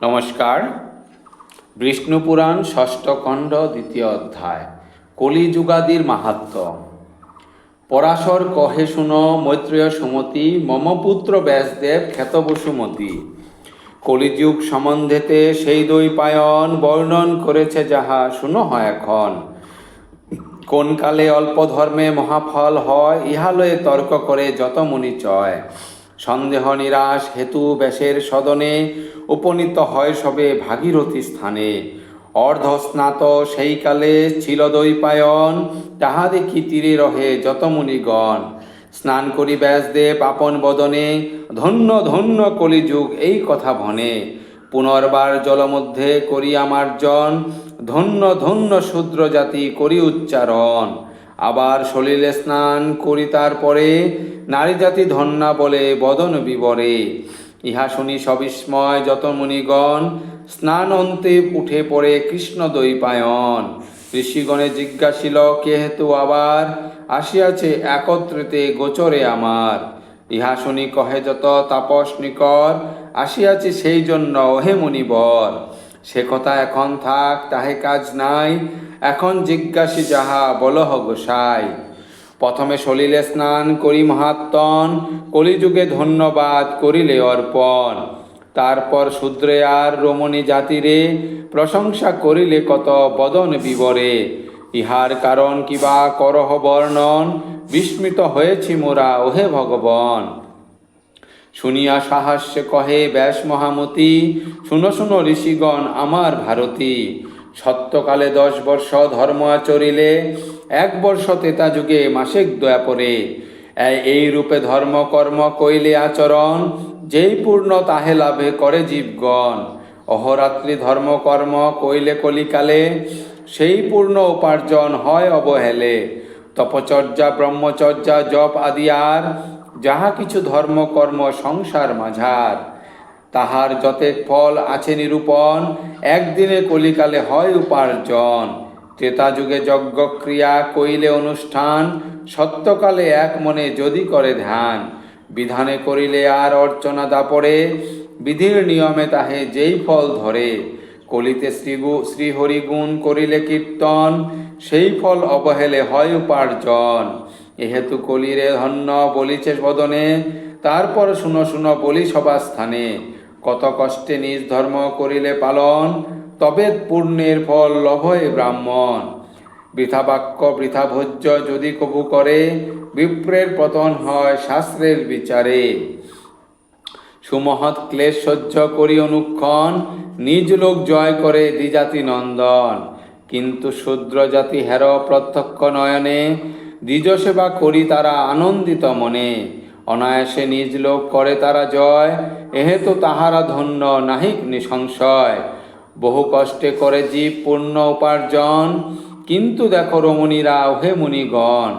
নমস্কার। বিষ্ণু পুরাণ ষষ্ঠ খণ্ড দ্বিতীয় অধ্যায়, কলিযুগাদির মাহাত্ম। পরাশর কহে শুনো, মৈত্রেয় সুমতি, মম পুত্র ব্যাসদেব খ্যাত বসুমতী। কলিযুগ সম্বন্ধেতে সেই দই পায়ন বর্ণন করেছে যাহা, শুনো হয় এখন। কোন কালে অল্প ধর্মে মহাফল হয় ইহালয়ে তর্ক করে যত মুনি চয়। সন্দেহ নিরাশ হেতু ব্যাসের সদনে উপনীত হয় সবে ভাগীরথী স্থানে। অর্ধস্নাত সেই কালে ছিল দৈপায়ন তাহা দেখি তীরে রহে যত মুনিগণ স্নান করি ব্যাসদেব আপন বদনে, ধন্য ধন্য কলিযুগ এই কথা ভনে পুনর্বার জলমধ্যে করি আমার জন ধন্য ধন্য শূদ্র জাতি করি উচ্চারণ। আবার সলিলে স্নান করি তারপরে নারী জাতি ধন্যা বলে বদন বিবরে। ইহা শুনি সবিস্ময় যত মুনিগণ স্নান অন্তে উঠে পড়ে কৃষ্ণ দৈপায়ন ঋষিগণে জিজ্ঞাসিল, কে হেতু আবার আসিয়াছে একত্রিতে গোচরে আমার? ইহা শুনি কহে, যত তাপস নিকর আসিয়াছি সেই জন্য ওহে মুনিবর। সে কথা এখন থাক তাহে কাজ নাই। এখন জিজ্ঞাসি যাহা বলহ গোসাই প্রথমে সলিলে স্নান করি মহাত্মন, কলিযুগে ধন্যবাদ করিলে অর্পণ। তারপর শূদ্রে আর রমণী জাতিরে, প্রশংসা করিলে কত বদন বিবরে। ইহার কারণ কিবা করহ বর্ণন? বিস্মিত হয়েছি মোরা, ওহে ভগবান। শুনিয়া সাহাস্যে কহে, ব্যাস মহামতি, শুনো শুনো ঋষিগণ, আমার ভারতী। সত্যকালে দশ বর্ষ ধর্ম আচরিলে, এক বর্ষ তেতা যুগে মাসিক দয়া পরে। এই রূপে ধর্ম, কর্ম কইলে আচরণ, যেই পূর্ণ তাহে লাভে করে জীবগণ। অহরাত্রি ধর্ম, কর্ম কইলে কলিকালে, সেই পূর্ণ উপার্জন হয় অবহেলে। তপচর্যা, ব্রহ্মচর্যা, জপ আদি আর যাহা কিছু ধর্ম, কর্ম, সংসার মাঝার, তাহার যতেক ফল আছে নিরূপণ, একদিনে কলিকালে হয় উপার্জন। ত্রেতা যুগে যজ্ঞক্রিয়া কইলে অনুষ্ঠান, সত্যকালে এক মনে যদি করে ধ্যান। বিধানে করিলে আর অর্চনা দাপরে বিধির নিয়মে তাহে যেই ফল ধরে। কলিতে শ্রীগু, শ্রীহরিগুণ করিলে কীর্তন, সেই ফল অবহেলে হয় উপার্জন। এহেতু কলিরে ধন্য বলিছে বদনে, তারপর শুনো শুনো বলি সবার স্থানে কত কষ্টে নিজ ধর্ম করিলে পালন, তবে পুণ্যের ফল লভয়ে ব্রাহ্মণ। বৃথা বাক্য, বৃথা ভোজ্য যদি কবু করে, বিপ্রের পতন হয় শাস্ত্রের বিচারে। সুমহৎ ক্লেশ সহ্য করি অনুক্ষণ, নিজ লোক জয় করে দ্বিজাতি নন্দন। কিন্তু শূদ্র জাতি হের প্রত্যক্ষ নয়নে দ্বিজ সেবা করি তারা আনন্দিত মনে। অনায়াসে নিজ লোক করে তারা জয়, এহেতু তাহারা ধন্য নাহিক নিসংশয় বহু কষ্টে করে জীব পূর্ণ উপার্জন, কিন্তু দেখো রমণীরা ওহে মুনিগণ,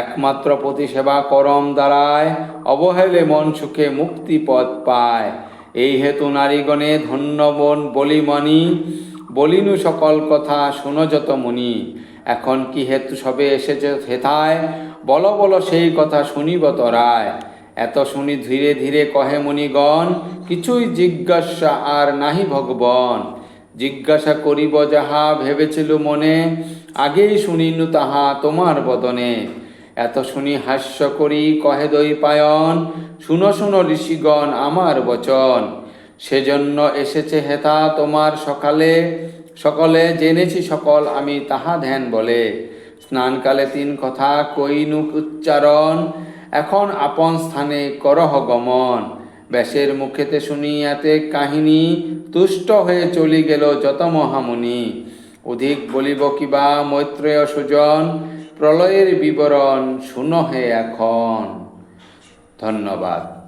একমাত্র প্রতি সেবা করম দ্বারায় অবহেলে মন সুখে মুক্তি পদ পায়। এই হেতু নারীগণে ধন্য মন বলিমণি, বলিনু সকল কথা শুনো যত মুনি। এখন কি হেতু সবে এসেছে হেথায় বল বল, সেই কথা শুনিব তরায়। এত শুনি ধীরে ধীরে কহে মুনিগণ, কিছুই জিজ্ঞাসা আর নাহি ভগবন। জিজ্ঞাসা করিব যাহা ভেবেছিল মনে, আগেই শুনিনু তাহা তোমার বদনে। এত শুনি হাস্য করি, কহে দই পায়ন শুনো শুনো ঋষিগণ আমার বচন। সেজন্য এসেছে হেতা তোমার সকালে সকলে জেনেছি সকল, আমি তাহা ধ্যান বলে। স্নানকালে তিন কথা কইনুক উচ্চারণ, এখন আপন স্থানে করহ গমন। ব্যাসের মুখেতে শুনি এতে কাহিনী, তুষ্ট হয়ে চলি গেল যত মহামুনি। অধিক বলিব কিবা মৈত্রেয় সুজন, প্রলয়ের বিবরণ শুনো হে এখন। ধন্যবাদ।